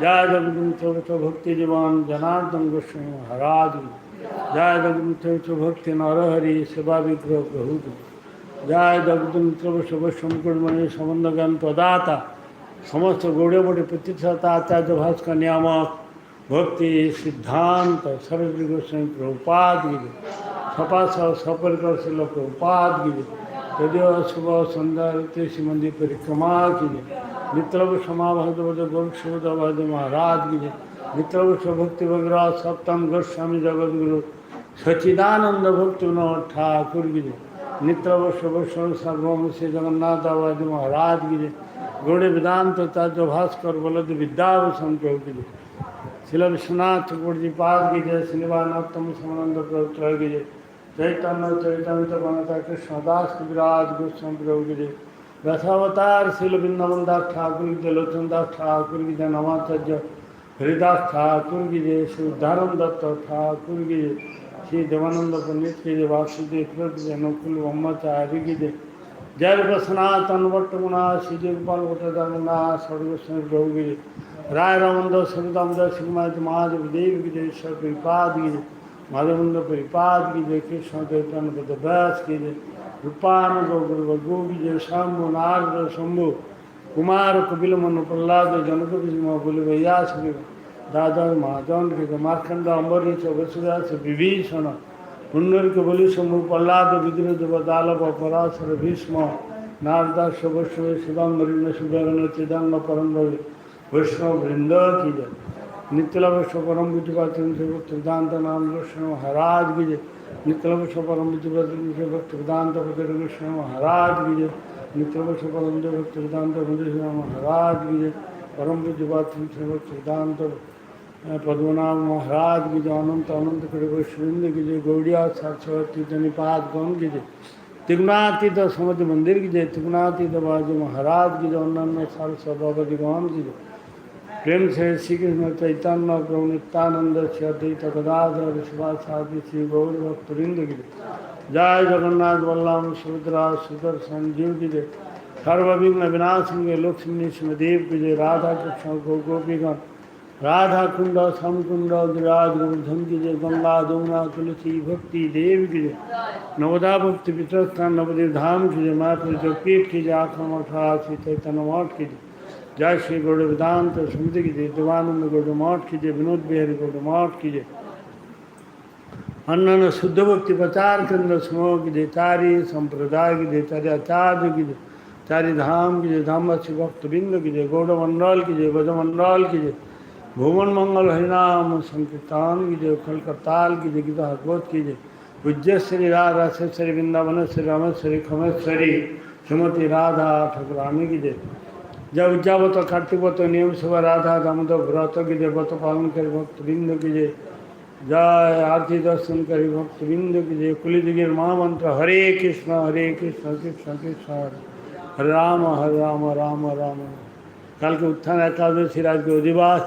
जय जगदीश भक्ति जीवन जनार्दन गोस्वामी महाराज की। जय जगदीश भक्ति नरहरि सेवा विग्रह प्रभु की। जय जगदीश वैष्णवकुड़मणि संबंध ज्ञान प्रदाता। समस्त गौड़े बड़े प्रतिष्ठता आचार्य भास्कर नियामक भक्ति सिद्धांत सरस्वती गोस्वामी प्रभुपाद गिरी सपा सपरिकर लोग प्रभुपाद गिरी यदि सुबह संध्या ऋतु श्री मंदिर परिक्रमा कीजिए मित्रव क्षमा भगवत गोरख शिवद महाराज कीजिए मित्रव भक्ति वगैरह सप्तम गोस्वामी जगत गुरु सचिदानंद भक्ति विनोद ठाकुर गिरे नित्रव वैष्णव सर्वम श्री जगन्नाथ आवाज़ महाराज गिरे गौड़े वेदांत ताज भास्कर बलद विद्याभूषण प्रभु गिरे शिल विश्वनाथ ठाकुर जी पाद की जय श्रीनिवानोत्तम समानंद प्रभु की जय चैतन्य चैतन्य बनता कृष्णदास कविराज गोस्वामी प्रभु की जय रथावतार शिल वृंदावन दास ठाकुर की जय लोचन दास ठाकुर की जय नमाचार्य हरिदास ठाकुर की जय श्री उद्धारण दत्त ठाकुर की जय श्री देवानंद पंडित की जय वासुदेव कृत जय नकुल ब्रह्मचारी की जय जय सनातन वट्टमुना श्री गोपाल वटना सर्वस्वामी प्रभु की जय राय रामंद सरिदामद श्रीमद महादेव देव की जय ईश्वर परिपाद की जय माधवंद परिपाद की जय कृष्ण चैतन्य पद व्यास की जय रूपान गुरु गो की जय शंभु नारद शंभु कुमार कपिल मनु प्रहलाद जनक सिंह बोले भैया श्री दादा महाजन के मार्कंड अम्बरीश वसुदास विभीषण पुण्यर के बलि शंभु प्रहलाद विग्रह देव दालव पराशर भीष्म नारदास वैष्णव शिवांबरीन सुगन चिदांग परम वैष्णव वृंद की जय नित्यला वैष्णव परम बुद्धिपात्र भक्त वेदांत नाम वैष्णव महाराज की जय वैष्णव परम भक्त वेदांत वैष्णव महाराज की जय वैष्णव परम भक्त वेदांत वैष्णव महाराज की जय परम बुद्धिपात्र भक्त वेदांत पद्मनाभ महाराज की जय अनंत अनंत वैष्णविंद की जय गौड़िया सरस्वती जनिपाद गौन की जय तिगुणातीत समुद्र मंदिर की जय तिगुणातीत बाजू महाराज की जय अन्य सरस्वती गौन की जय। प्रेम से श्री कृष्ण चैतन्य प्रभु नित्यानंद अद्वैत गदाधर शिवासादि श्री गौर भक्तवृंद की जय जगन्नाथ बल्लाम सुभद्रा सुदर्शन जीव की जय सर्वविघ्न विनाशिंग लक्ष्मी देव की जय राधा कृष्ण गो गोपीगण राधा कुंड समकुंड गिराज गोवर्धन की जय गंगा जमुना तुलसी भक्ति देव की जय नवदा भक्ति पितस्थान नवदेव धाम की जय मातृ पीठ की जय अठारह चैतन्य मठ की जय जय श्री गौड़ वेदांत समिति की जय देवानंद गौड़ मठ की जय विनोद बिहारी गौड़ मठ की जय अन्य शुद्ध भक्ति प्रचार केंद्र समूह जय चारी संप्रदाय की जय चारी आचार्य की जय चारी धाम की जय धामवासी भक्त बिंद की जय गौड़ मंडल की जय ब्रजमंडल की जय भुवन मंगल हरिनाम संकीर्तन की जय कलकत्ताल की जय गीता भागवत की जय पूज्य श्री राधा श्री वृंदावन श्री रामेश्वरी खमेश्वरी श्रीमती राधा ठाकुरानी की जय जब कार्तिक कार्तिकवत नियम सब राधा दामोदर व्रत की जय व्रत पालन करे भक्त बिंदु की जय आरती दर्शन करे भक्त बिंदु की जय कुलिदिगिर महामंत्र, हरे कृष्ण हरे कृष्ण कृष्ण कृष्ण, हरे हरे राम हरे राम राम राम। कल के उत्थान एकादशी राज के अधिवास